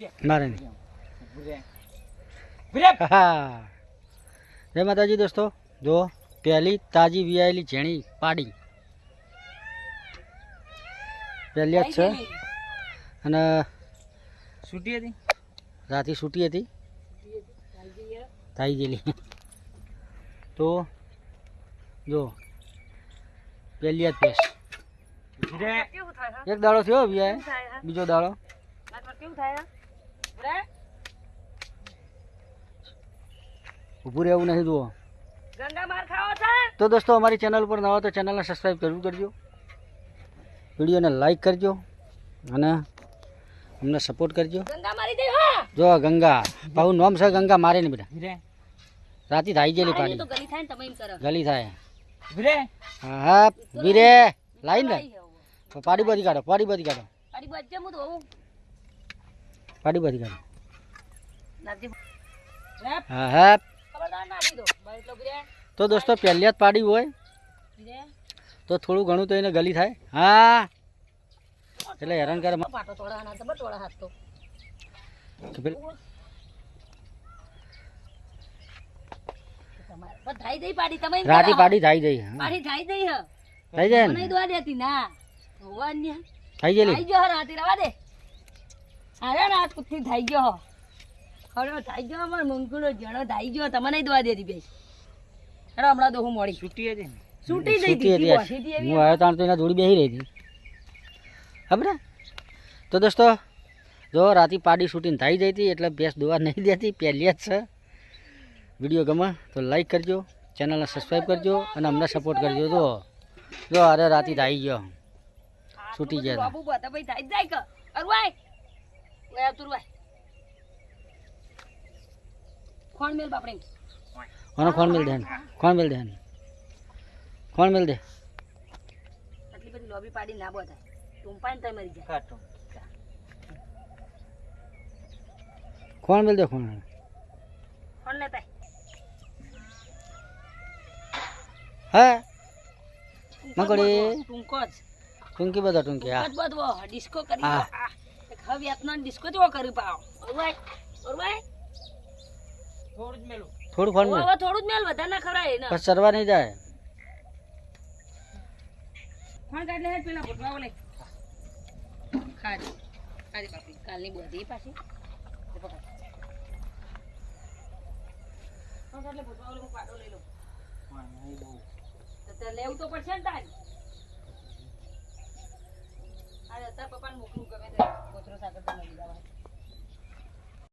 મારે નહીં જય માતાજી દોસ્તો. જો પહેલી તાજી વિયાયેલી ઝેણી પાડી. પહેલી જ છે. અને છૂટી હતી? રાતી છૂટી હતી. થઈ ગયેલી. તો જો પહેલી જ પેસ એક દાડો થયો વિયાય. બીજો દાડો. ઊભું રહેવું નહીં જુઓ. તો દોસ્તો અમારી ચેનલ પર નવા તો ચેનલને સબસ્ક્રાઈબ જરૂર કરજો. વિડીયોને લાઈક કરજો અને અમને સપોર્ટ કરજો. જો ગંગા. બહુ નોમ છે ગંગા મારે ને બેટા રાતી થાય ગયેલી પાણી ગલી થાય હા વીરે લાઈન ને. પાડી બધી કાઢો પાડી બધી કાઢો. પાડી બધી કાઢો હા હા તો દોસ્તો પહેલી જ પાડી હોય. તો થોડું ઘણું તો એને ગલી થાય. હા. એટલે હેરાન કરે. રાતી પાડી થાય જઈ થઈ જાય થઈ જાય ને થઈ ગયેલી છૂટી હતી ને. છૂટી હતી આજ. હું આવ્યો તાણ તો એના જોડી બેસી રહી હતી. ખબર તો દોસ્તો જો રાતી પાડી શૂટિંગ થઈ જઈ હતી એટલે ભેંસ દોવા નહીં દેતી પહેલી જ છે. વીડિયો ગમે તો લાઈક કરજો ચેનલને સબસ્ક્રાઈબ કરજો અને અમને સપોર્ટ કરજો જો. જો અરે રાતી થઈ ગયો. છૂટી ગયા બાબુ બધા ભાઈ થાય જ જાય ઓય તુરવાય કોણ મેલ બાપડે કોનો ફોન મિલ દે કોણ મેલ દે કોણ મેલ દે. આટલી બધી લોબી પાડી ના બોધાય ટૂંપાઈને તય મરી જાય. કાઢો. કોણ મેલ દે કોણ કોણ લેતા હા? મગડી. ટુંકો જ. ટુંકી બધા ટુંકી હા. બધવો ડિસ્કો કરી હવે યાતનો ડિસ્કો જો કરી પાવ ઓરવાય ઓરવાય. થોડું જ મેલું. થોડું ફોન મિલ. હવે થોડું જ મેલ વધારે ના ખવડાય ને બસ ચરવા નહીં જાય. કોણ કાઢ લે પેલા ભૂતવા ઓલે ખાજ ખાજ બાપી કાલની બોધી પાછી. લે પકડ. કાઢ લે ભૂતવા ઓલે પાટો લઈ લઉં. તો લેવું તો પડશે ને તાર. મોકલું ગમે ત્યારે. કોથરો સાગર તો મળી જવાય